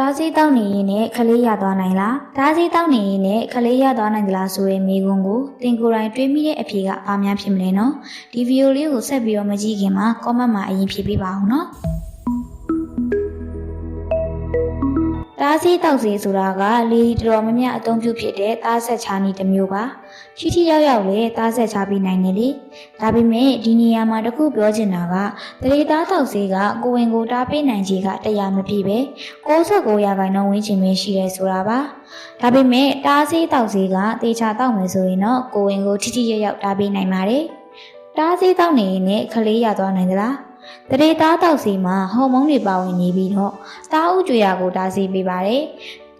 တားစီးတောက်နေရင်နဲ့ခလေးရသွားနိုင်လားတားစီးတောက်နေရင်နဲ့ခလေးရသွားနိုင်သလားဆိုတဲ့မေးခွန်းကိုတင်ကိုယ်တိုင်တွေးမိတဲ့အဖြေကဘာများဖြစ်မလဲနော်ဒီဗီဒီယိုလေးကိုဆက်ပြီးတော့မကြည့်ခင်မှာ comment မှာအရင်ဖြေပေးပါအောင်နော် တားစီးတောက်စီဆိုတာကလေဒီတော်များများအသုံးပြုဖြစ်တဲ့သားဆက်ချာနီတစ်မျိုးပါချီချီရောက်ရောက်လေသားဆက်ချပြီးနိုင်တယ်လေဒါပေမဲ့ဒီနေရာမှာတခုပြောချင်တာကတရေသားတောက်စီကကိုဝင်ကိုတားပေးနိုင်ခြင်းကတရားမဖြစ်ပဲ69ရာခိုင်နှုန်းဝန်းကျင်ပဲရှိတယ်ဆိုတာပါဒါပေမဲ့တားစီးတောက်စီကတေချာတောက်မယ်ဆိုရင်တော့ကိုဝင်ကိုချီချီရောက်ရောက်တားပေးနိုင်ပါတယ်တားစီးတောက်နေရင်လည်းခလေးရသွားနိုင်သလား တရေသားတောက်စီမှာဟော်မုန်းတွေပါဝင်နေပြီးတော့တားဥကြွေရကိုတားဆီးပေးပါတယ်။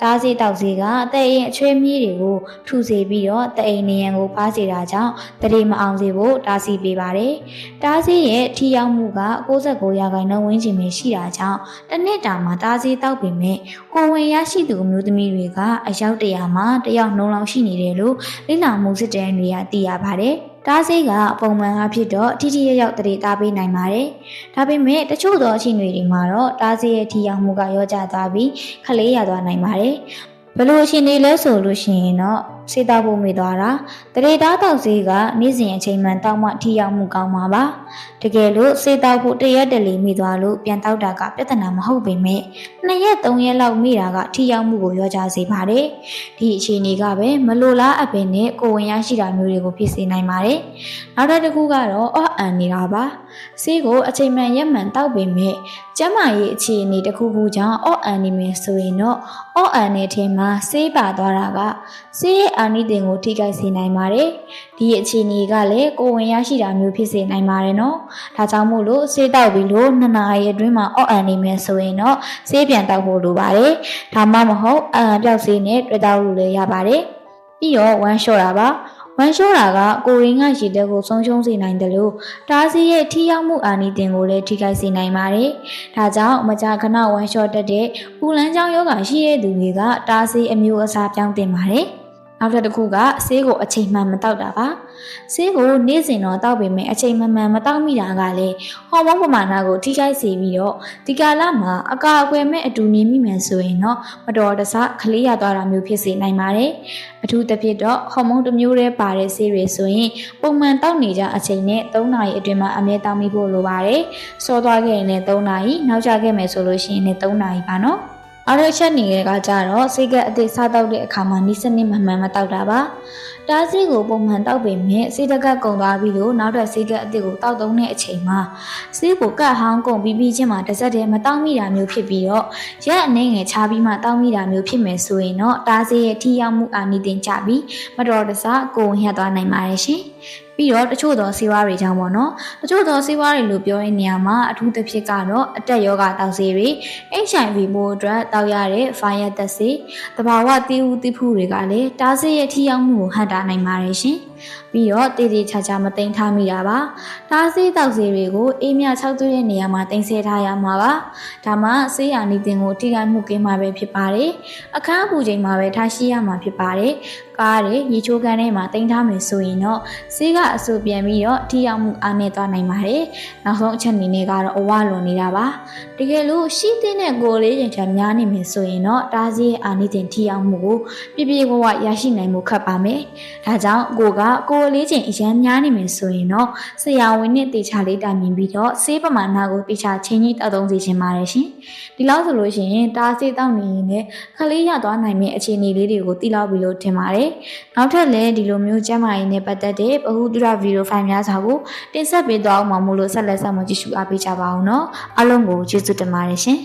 တားဆီးတောက်စီကတဲ့ရင်အချွေးမြီးတွေကိုထူစေပြီးတော့တဲ့အိမ်နေရန်ကိုပါစေတာကြောင့်တရေမအောင်စေဖို့တားဆီးပေးပါတယ်။တားဆီးရဲ့ထီရောက်မှုက69ရာခိုင်နှုန်းဝန်းကျင်ပဲရှိတာကြောင့်တစ်နှစ်တာမှာတားဆီးတောက်ပေမဲ့ကိုဝင်ရရှိသူအမျိုးသမီးတွေကအယောက်တရာမှာတယောက်နှုံလောက်ရှိနေတယ်လို့လိလာမှုစစ်တမ်းတွေကသိရပါတယ်။ တားဆေးကပုံမှန်အားဖြင့်တော့ထိထိရောက်ရောက်တရေတားပေးနိုင်ပါတယ်။ဒါပေမဲ့တချို့သောအခြေအနေတွေမှာတော့တားဆေးရဲ့ထိရောက်မှုကရောကျသွားပြီးခလေးရသွားနိုင်ပါတယ်။ဘလို့အခြေအနေလဲဆိုလို့ရှိရင်တော့ စေတောက်ဖို့မိသွားတာတရေတားတောက်ဆေးကနေ့စဉ်အချိန်မှန်တောက်မှထိရောက်မှုကောင်းမှာပါ။တကယ်လို့စေတောက်ဖို့တရက်တလီမိသွားလို့ပြန်တောက်တာကပြဿနာမဟုတ်ပေမဲ့နှစ်ရက်သုံးရက်လောက်မိတာကထိရောက်မှုကိုရောကျစေပါတယ်။ဒီအခြေအနေကပဲမလိုလားအပင်နဲ့ကိုဝင်ရရှိတာမျိုးတွေကိုဖြစ်စေနိုင်ပါတယ်။နောက်တစ်ခုကတော့အော့အန်နေတာပါ။ဆေးကိုအချိန်မှန်ရက်မှန်တောက်ပေမဲ့ကျန်းမာရေးအခြေအနေတစ်ခုခုကြောင့်အော့အန်နေမယ်ဆိုရင်တော့အော့အန်တဲ့ထဲမှာဆေးပါသွားတာကဆေးရဲ့အာနိသင်ကိုထိခိုက်စေနိုင်ပါတယ်။ဒီအခြေအနေကလည်းကိုဝင်ရရှိတာမျိုးဖြစ်စေနိုင်ပါတယ်နော်။ဒါကြောင့်မို့လို့ဆေးတောက်ပြီးလို့နှစ်နာရီအတွင်းမှာအော့အန်နေမယ်ဆိုရင်တော့ဆေးပြန်တောက်ဖို့လိုပါတယ်။ဒါမှမဟုတ်အန်ပြောက်ဆေးနဲ့တွေ့တောက်လို့လည်းရပါတယ်။ပြီးတော့ဝမ်းလျှော့တာပါ။ဝမ်းလျှော့တာကကိုရင်းကရည်တက်ကိုဆုံးရှုံးစေနိုင်တယ်လို့တားဆီးရဲ့ထိရောက်မှုအာနိသင်ကိုလည်းထိခိုက်စေနိုင်ပါတယ်။ဒါကြောင့်မကြာခဏဝမ်းလျှော့တတ်တဲ့ပူလန်းချောင်းယောဂရှိတဲ့သူတွေကတားဆီးအမျိုးအစားပြောင်းတင်ပါတယ်။ နောက်တစ်ခုကဆေးကိုအချိန်မှန်မတောက်တာပါဆေးကိုနေ့စဉ်တော့တောက်ပေမဲ့အချိန်မှန်မှန်မတောက်မိတာကလည်းဟော်မုန်းပမာဏကိုထိခိုက်စေပြီးတော့ဒီကာလမှာအကာအကွယ်မဲ့အတူနေမိမယ်ဆိုရင်တော့မတော်တဆခလေးရသွားတာမျိုးဖြစ်စေနိုင်ပါတယ်အထူးသဖြင့်တော့ဟော်မုန်းတစ်မျိုးတည်းပါတဲ့ဆေးတွေဆိုရင်ပုံမှန်တောက်နေကြအချိန်နဲ့3နာရီအတွင်းမှာအမြဲတောက်မိဖို့လိုပါတယ်စောသွားခဲ့ရင်လည်း3နာရီနောက်ကျခဲ့မယ်ဆိုလို့ရှိရင်လည်း3နာရီပါနော် အားရချက်နေကကြတော့စိတ်ကအသစ်စားတောက်တဲ့အခါမှာနိစနစ်မှန်မှန်မတောက်တာပါတားဆီးကိုပုံမှန်တောက်ပေမဲ့စိတ်တကတ်ကုံသွားပြီးလို့နောက်ထပ်စိတ်ကအသစ်ကိုတောက်သုံးတဲ့အချိန်မှာစိတ်ကိုကတ်ဟောင်းကုန်ပြီးပြီးချင်းမှာတစ်စက်တည်းမတောက်မိတာမျိုးဖြစ်ပြီးတော့ရက်အနေငယ်ချပြီးမှတောက်မိတာမျိုးဖြစ်မယ်ဆိုရင်တော့တားဆီးရဲ့ထိရောက်မှုအာနိသင်ကြပြီးမတော်တဆကိုဝင်ရသွားနိုင်ပါတယ်ရှင် ပြီးတော့တချို့သောဆေးဝါးတွေကြောင့်ပေါ့နော်တချို့သောဆေးဝါးတွေလို့ပြောတဲ့နေရာမှာအထူးသဖြင့်ကတော့အတက်ယောဂတောက်ဆေးတွေ HIV မိုးအတွက်တောက်ရတဲ့ fire သက်ဆေးတဘာဝတီးဦးတီးဖူးတွေကလည်းတားဆေးရဲ့ထိရောက်မှုကိုဟန့်တားနိုင်ပါတယ်ရှင် ပြီးတော့တည်တည်ချာချာမသိမ်းထားမိတာပါတားဆေးတောက်ဆေးတွေကိုအေးမြ၆သွေးရဲ့နေရာမှာတင်ဆက်ထားရမှာပါဒါမှဆေးရနီတင်ကိုထိခိုက်မှုကင်းမှာပဲဖြစ်ပါတယ်အခန်းအပူချိန်မှာပဲထားရှိရမှာဖြစ်ပါတယ်ကားတွေရေချိုးကန်ထဲမှာတင်ထားမယ်ဆိုရင်တော့ဆေးကအဆူပြန်ပြီးတော့ထိရောက်မှုအားနည်းသွားနိုင်ပါတယ်နောက်ဆုံးအချက်အနေနဲ့ကတော့အဝလွန်နေတာပါတကယ်လို့ရှိတဲ့နဲ့ကိုယ်လေးချိန်ချာများနေမယ်ဆိုရင်တော့တားဆေးအာနိသင်ထိရောက်မှုကိုပြပြဝဝရရှိနိုင်မှုခက်ပါမယ်ဒါကြောင့်ကိုကကိုယ်လေးချိန်အရန်များနေမယ်ဆိုရင်တော့ဆရာဝန်နဲ့တေချာလေးတိုင်မြင်ပြီးတော့ဆေးပမာဏကိုတေချာချင်းကြီးတောက်သုံးစီခြင်းပါတယ်ရှင်ဒီလောက်ဆိုလို့ရှိရင်တားဆေးတောက်နေရင်လည်းခလေးရသွားနိုင်မယ့်အခြေအနေလေးတွေကိုသိလောက်ပြီးလို့ထင်ပါတယ်နောက်ထပ်လည်းဒီလိုမျိုးကျန်းမာရေးနဲ့ပတ်သက်တဲ့ပဟုသုရဗီဒီယိုဖိုင်များစွာကိုတင်ဆက်ပေးသွားအောင်မှာမို့လို့ဆက်လက်ဆက်မကြည့်ရှုအားပေးကြပါအောင်နော်အားလုံးကိုကျေးဇူးတင်ပါတယ်ရှင်